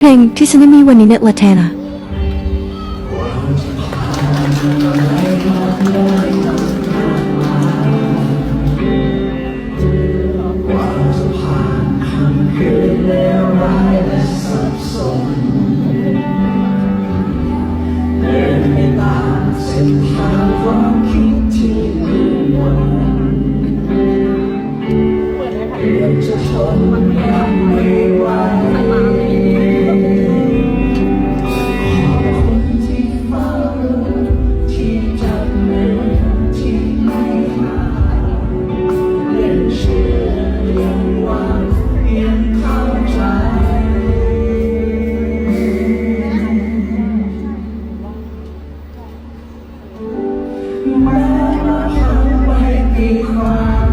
เพลงที่ฉันไม่มีวันนี้เนตละแทนะ ไม่ไม่มีความ